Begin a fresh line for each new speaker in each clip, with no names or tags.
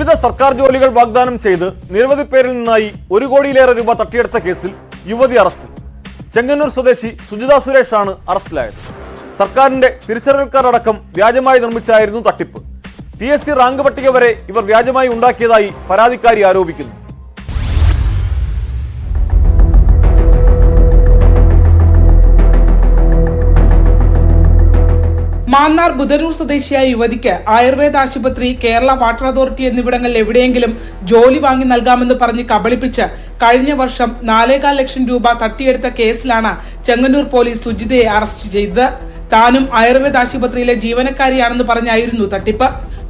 വിവിധ സർക്കാർ ജോലികൾ വാഗ്ദാനം ചെയ്ത് നിരവധി പേരിൽ നിന്നായി ഒരു കോടിയിലേറെ രൂപ തട്ടിയെടുത്ത കേസിൽ യുവതി അറസ്റ്റിൽ ചെങ്ങന്നൂർ സ്വദേശി സുജിത ആണ് അറസ്റ്റിലായത്. സർക്കാരിന്റെ തിരിച്ചറിയൽക്കാരടക്കം വ്യാജമായി നിർമ്മിച്ചായിരുന്നു തട്ടിപ്പ്. പി എസ് സി റാങ്ക് പട്ടിക വരെ ഇവർ വ്യാജമായി ഉണ്ടാക്കിയതായി പരാതിക്കാരി ആരോപിക്കുന്നു.
മാന്നാർ ബുധനൂർ സ്വദേശിയായ യുവതിക്ക് ആയുർവേദ ആശുപത്രി കേരള വാട്ടർ അതോറിറ്റി എന്നിവിടങ്ങളിൽ എവിടെയെങ്കിലും ജോലി വാങ്ങി നൽകാമെന്ന് പറഞ്ഞ് കബളിപ്പിച്ച് കഴിഞ്ഞ വർഷം നാലേകാൽ ലക്ഷം രൂപ തട്ടിയെടുത്ത കേസിലാണ് ചെങ്ങന്നൂർ പോലീസ് സുജിതയെ അറസ്റ്റ് ചെയ്തത്. താനും ആയുർവേദ ആശുപത്രിയിലെ ജീവനക്കാരിയാണെന്ന് പറഞ്ഞായിരുന്നു തട്ടിപ്പ്.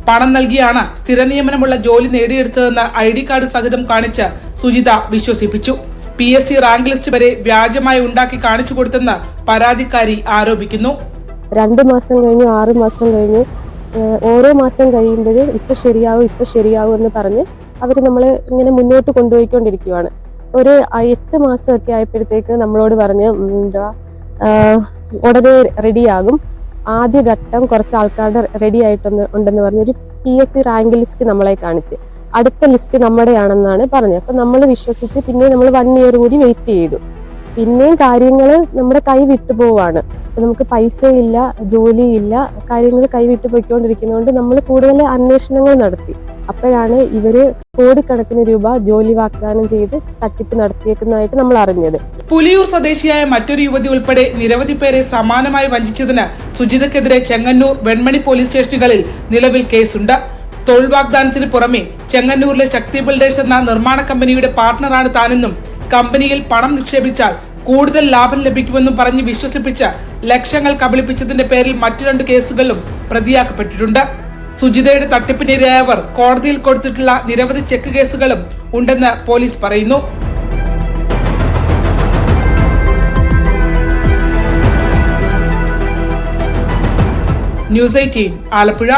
പണം നൽകിയാണ് സ്ഥിര നിയമനമുള്ള ജോലി നേടിയെടുത്തതെന്ന് ഐ ഡി കാർഡ് സഹിതം കാണിച്ച് Sujitha വിശ്വസിപ്പിച്ചു. P S C rank list വരെ വ്യാജമായി ഉണ്ടാക്കി കാണിച്ചു കൊടുത്തെന്ന് പരാതിക്കാരി ആരോപിക്കുന്നു.
രണ്ട് മാസം കഴിഞ്ഞു ആറ് മാസം കഴിഞ്ഞു. ഓരോ മാസം കഴിയുമ്പോഴും ഇപ്പൊ ശരിയാവും ഇപ്പൊ ശരിയാവും എന്ന് പറഞ്ഞ് അവർ നമ്മളെ ഇങ്ങനെ മുന്നോട്ട് കൊണ്ടുപോയിക്കൊണ്ടിരിക്കുവാണ്. ഒരു എട്ട് മാസമൊക്കെ ആയപ്പോഴത്തേക്ക് നമ്മളോട് പറഞ്ഞ് എന്താ ഉടനെ റെഡിയാകും. ആദ്യ ഘട്ടം കുറച്ച് ആൾക്കാരുടെ റെഡി ആയിട്ടൊന്ന് ഉണ്ടെന്ന് പറഞ്ഞ് ഒരു P S C rank list നമ്മളെ കാണിച്ച്. അടുത്ത ലിസ്റ്റ് നമ്മുടെയാണെന്നാണ് പറഞ്ഞത്. അപ്പൊ നമ്മൾ വിശ്വസിച്ച് പിന്നെ നമ്മൾ വൺ ഇയർ കൂടി വെയിറ്റ് ചെയ്തു. പിന്നെയും കാര്യങ്ങൾ നമ്മുടെ കൈ വിട്ടു പോവാണ്. നമുക്ക് പൈസയില്ല ജോലിയില്ല കാര്യങ്ങൾ കൈ വിട്ടു പോയിക്കൊണ്ടിരിക്കുന്നതുകൊണ്ട് നമ്മൾ കൂടുതൽ അന്വേഷണങ്ങൾ നടത്തി. അപ്പോഴാണ് ഇവർ കോടിക്കണക്കിന് രൂപ ജോലി വാഗ്ദാനം ചെയ്ത് തട്ടിപ്പ് നടത്തിയേക്കുന്നതായിട്ട് നമ്മൾ അറിഞ്ഞത്.
പുലിയൂർ സ്വദേശിയായ മറ്റൊരു യുവതി ഉൾപ്പെടെ നിരവധി പേരെ സമാനമായി വഞ്ചിച്ചതിന് സുജിതക്കെതിരെ ചെങ്ങന്നൂർ വെൺമണി പോലീസ് സ്റ്റേഷനുകളിൽ നിലവിൽ കേസുണ്ട്. തൊഴിൽ വാഗ്ദാനത്തിന് പുറമെ ചെങ്ങന്നൂരിലെ ശക്തി ബിൽഡേഴ്സ് എന്ന നിർമ്മാണ കമ്പനിയുടെ പാർട്ണറാണ് താനെന്നും കമ്പനിയിൽ പണം നിക്ഷേപിച്ചാൽ കൂടുതൽ ലാഭം ലഭിക്കുമെന്നും പറഞ്ഞ് വിശ്വസിപ്പിച്ച് ലക്ഷങ്ങൾ കബളിപ്പിച്ചതിന്റെ പേരിൽ മറ്റു രണ്ട് കേസുകളിലും പ്രതിയാക്കപ്പെട്ടിട്ടുണ്ട്. സുജിതയുടെ തട്ടിപ്പിനിരയായവർ കോടതിയിൽ കൊടുത്തിട്ടുള്ള നിരവധി ചെക്ക് കേസുകളും ഉണ്ടെന്ന് പോലീസ് പറയുന്നു. News eighteen Alappuzha